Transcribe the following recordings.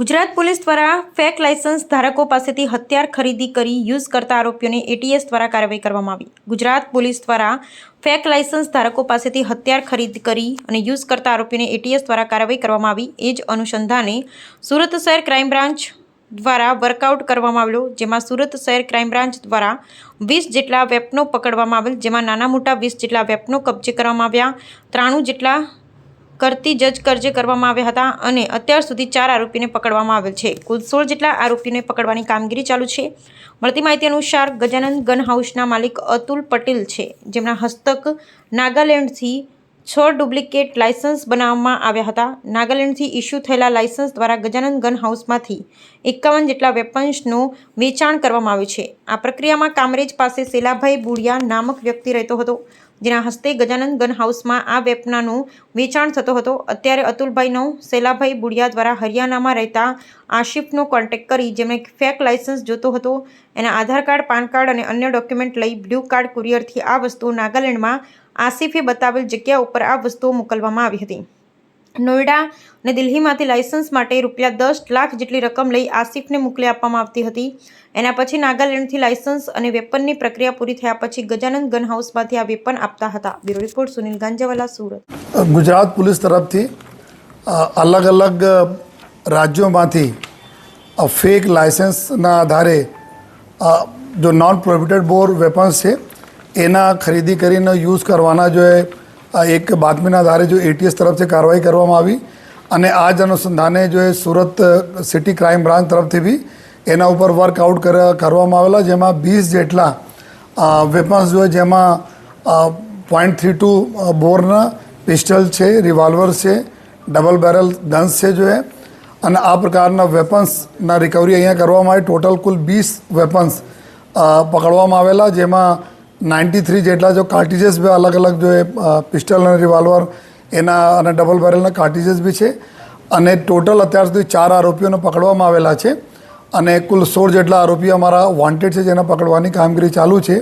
Gujarat police દ્વારા fake licence ધારકો પાસેથી હથિયાર ખરીદી કરી યુઝ કરતા આરોપીઓને એટીએસ દ્વારા કાર્યવાહી કરવામાં આવી. ગુજરાત પોલીસ દ્વારા ફેક લાયસન્સ ધારકો પાસેથી હથિયાર ખરીદ કરી અને યુઝ કરતા આરોપીઓને એટીએસ દ્વારા કાર્યવાહી કરવામાં આવી. એ જ અનુસંધાને સુરત શહેર ક્રાઇમ બ્રાન્ચ દ્વારા વર્કઆઉટ કરવામાં આવેલો, જેમાં સુરત શહેર ક્રાઇમ બ્રાન્ચ દ્વારા વીસ જેટલા વેપનો પકડવામાં આવેલ, જેમાં નાના મોટા વીસ જેટલા વેપનો કબજે કરવામાં આવ્યા, ત્રાણું જેટલા કરતી જજ કરજે કરવામાં આવ્યા હતા અને અત્યાર સુધી ચાર આરોપીને પકડવામાં આવેલ છે. કુલ સોળ જેટલા આરોપીને પકડવાની કામગીરી ચાલુ છે. મળતી માહિતી અનુસાર ગજાનંદ ગન હાઉસના માલિક અતુલ પટેલ છે. જેમના હસ્તક નાગાલેન્ડથી છ ડુપ્લિકેટ લાયસન્સ બનાવવામાં આવ્યા હતા. નાગાલેન્ડથી ઇસ્યુ થયેલા લાયસન્સ દ્વારા ગજાનંદ ગન હાઉસમાંથી એકાવન જેટલા વેપન્સનું વેચાણ કરવામાં આવ્યું છે. આ પ્રક્રિયામાં કામરેજ પાસે સેલાભાઈ બુડિયા નામક વ્યક્તિ રહેતો હતો. જેના હસ્તે ગજાનંદ ગન હાઉસમાં આ વેપનાનું વેચાણ થતો હતો. અત્યારે અતુલભાઈનો સેલાભાઈ બુડિયા દ્વારા હરિયાણામાં રહેતા આશિફનો કોન્ટેક્ટ કરી જેમણે ફેક લાયસન્સ જોતો હતો. એના આધાર કાર્ડ, પાન કાર્ડ અને અન્ય ડોક્યુમેન્ટ લઈ બ્લુ કાર્ડ કુરિયરથી આ વસ્તુઓ નાગાલેન્ડમાં આસિફે બતાવેલ જગ્યા ઉપર આ વસ્તુઓ મોકલવામાં આવી હતી. નોઈડા અને દિલ્હીમાંથી લાયસન્સ માટે રૂપિયા દસ લાખ જેટલી રકમ લઈ આસિફને મોકલી આપવામાં આવતી હતી. એના પછી નાગાલેન્ડથી લાયસન્સ અને વેપનની પ્રક્રિયા પૂરી થયા પછી ગજાનંદ ગન હાઉસમાંથી આ વેપન આપતા હતા. Bureau report, Sunil Ganjawala, Surat. Gujarat police તરફથી અલગ અલગ રાજ્યોમાંથી ફેક લાયસન્સના આધારે જો નોન પ્રોહિબિટેડ બોર વેપન્સ છે, એના ખરીદી કરીને યુઝ કરવાના જો એ એક બાતમીના આધારે જો એટીએસ તરફથી કાર્યવાહી કરવામાં આવી અને આ જ અનુસંધાને જો એ સુરત સિટી ક્રાઇમ બ્રાન્ચ તરફથી બી એના ઉપર વર્કઆઉટ કરવામાં આવેલા, જેમાં વીસ જેટલા વેપન્સ જોઈએ જેમાં પોઈન્ટ થ્રી ટુ બોરના પિસ્ટલ છે રિવોલ્વર છે ડબલ બેરલ ગન્સ છે જોઈએ અને આ પ્રકારના વેપન્સના રિકવરી અહીંયા કરવામાં આવી. ટોટલ કુલ વીસ વેપન્સ પકડવામાં આવેલા, જેમાં નાઇન્ટી થ્રી જેટલા જો કાર્ટીજીસ બી અલગ અલગ જો એ પિસ્ટલ અને રિવોલ્વર એના અને ડબલ બેરલના કાર્ટીજીસ બી છે. અને ટોટલ અત્યાર સુધી ચાર આરોપીઓને પકડવામાં આવેલા છે. અને કુલ સોળ જેટલા આરોપીઓ અમારા વોન્ટેડ છે જેને પકડવાની કામગીરી ચાલુ છે.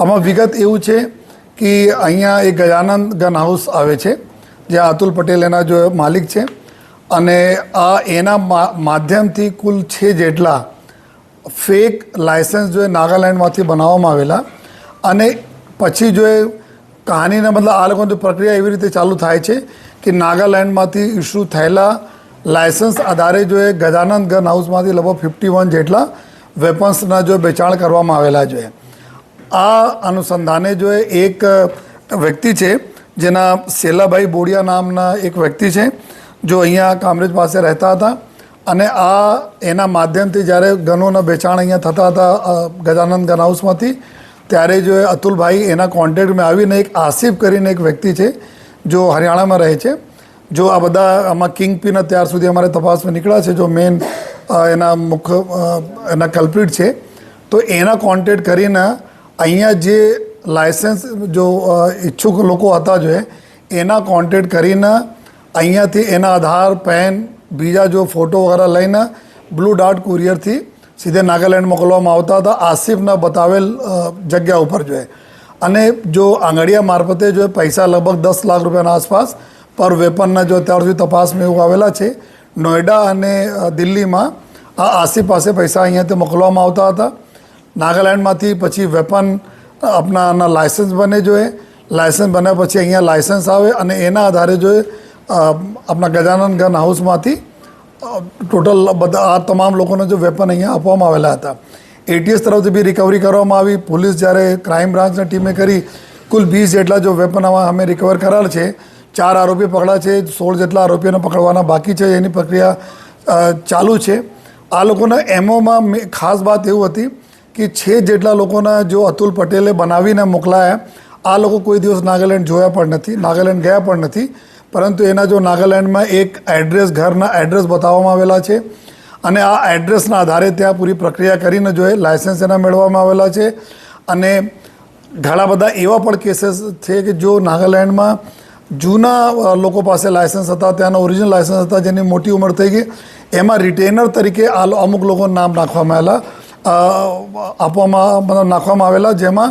આમાં વિગત એવું છે કે અહીંયા એક ગજાનંદ ગન હાઉસ આવે છે, જ્યાં અતુલ પટેલ એના જો માલિક છે. અને આ એના માધ્યમથી કુલ છે જેટલા ફેક લાયસન્સ જો નાગાલેન્ડમાંથી બનાવવામાં આવેલા અને પછી જો એ કહાનીના મતલબ આ લોકોની પ્રક્રિયા એવી રીતે ચાલુ થાય છે કે નાગાલેન્ડમાંથી ઇસ્યુ થયેલા લાયસન્સ આધારે જો એ ગજાનંદ ગન હાઉસમાંથી લગભગ ફિફ્ટી વન જેટલા વેપન્સના જો વેચાણ કરવામાં આવેલા છે. આ અનુસંધાને જો એક વ્યક્તિ છે જેના સેલાભાઈ બોડિયા નામના એક વ્યક્તિ છે જો અહીંયા કામરેજ પાસે રહેતા હતા અને આ એના માધ્યમથી જ્યારે ગનોના વેચાણ અહીંયા થતા હતા ગજાનંદ ગન હાઉસમાંથી ત્યારે જો અતુલભાઈ એના કોન્ટેક્ટમાં આવીને એક આસિફ કરીને એક વ્યક્તિ છે, જો હરિયાણામાં રહે છે, જો આ બધા આમાં કિંગ પિન અત્યાર સુધી અમારે તપાસમાં નીકળ્યા છે, જો મેન એના મુખ્ય એના કલ્પ્રિટ છે, તો એના કોન્ટેક્ટ કરીને અહીંયા જે લાયસન્સ જો ઈચ્છુક લોકો હતા જો એના કોન્ટેક્ટ કરીને અહીંયાથી એના આધાર પેન બીજા જો ફોટો વગેરે લઈને બ્લુ ડાર્ટ કુરિયરથી સીધે નાગાલેન્ડ મોકલવામાં આવતા હતા. આસિફના બતાવેલ જગ્યા ઉપર જોઈએ અને જો આંગળીયા મારફતે જો પૈસા લગભગ દસ લાખ રૂપિયાના આસપાસ પર વેપનના જો અત્યાર સુધી તપાસમાં એવું આવેલા છે નોઈડા અને દિલ્હીમાં આ આસિફ પાસે પૈસા અહીંયાથી મોકલવામાં આવતા હતા. નાગાલેન્ડમાંથી પછી વેપન આપણાના લાયસન્સ બને જોઈએ લાયસન્સ બન્યા પછી અહીંયા લાયસન્સ આવે અને એના આધારે જોઈએ આપણા ગજાનંદ ગન હાઉસમાંથી ટોટલ બધા આ તમામ લોકોને જો વેપન અહીંયા આપવામાં આવેલા હતા. એટીએસ તરફથી બી રિકવરી કરવામાં આવી. પોલીસ જ્યારે ક્રાઇમ બ્રાન્ચની ટીમે કરી, કુલ વીસ જેટલા જો વેપન અમે રિકવર કરેલ છે. ચાર આરોપી પકડા છે. સોળ જેટલા આરોપીઓને પકડવાના બાકી છે. એની પ્રક્રિયા ચાલુ છે. આ લોકોના એમઓમાં ખાસ વાત એવું હતી કે છે જેટલા લોકોના જો અતુલ પટેલે બનાવીને મોકલાયા, આ લોકો કોઈ દિવસ નાગાલેન્ડ જોયા પણ નથી, નાગાલેન્ડ ગયા પણ નથી. પરંતુ એના જો નાગાલેન્ડમાં એક એડ્રેસ ઘરના એડ્રેસ બતાવવામાં આવેલા છે અને આ એડ્રેસના આધારે ત્યાં પૂરી પ્રક્રિયા કરીને જો એ લાયસન્સ એના મેળવવામાં આવેલા છે અને ઘણા બધા એવા પણ કેસીસ છે કે જો નાગાલેન્ડમાં જૂના લોકો પાસે લાયસન્સ હતા, ત્યાંના ઓરિજિનલ લાયસન્સ હતા, જેની મોટી ઉંમર થઈ ગઈ, એમાં રિટેનર તરીકે આ અમુક લોકોના નામ નાખવામાં આવેલા આપવામાં, મતલબ નાખવામાં આવેલા, જેમાં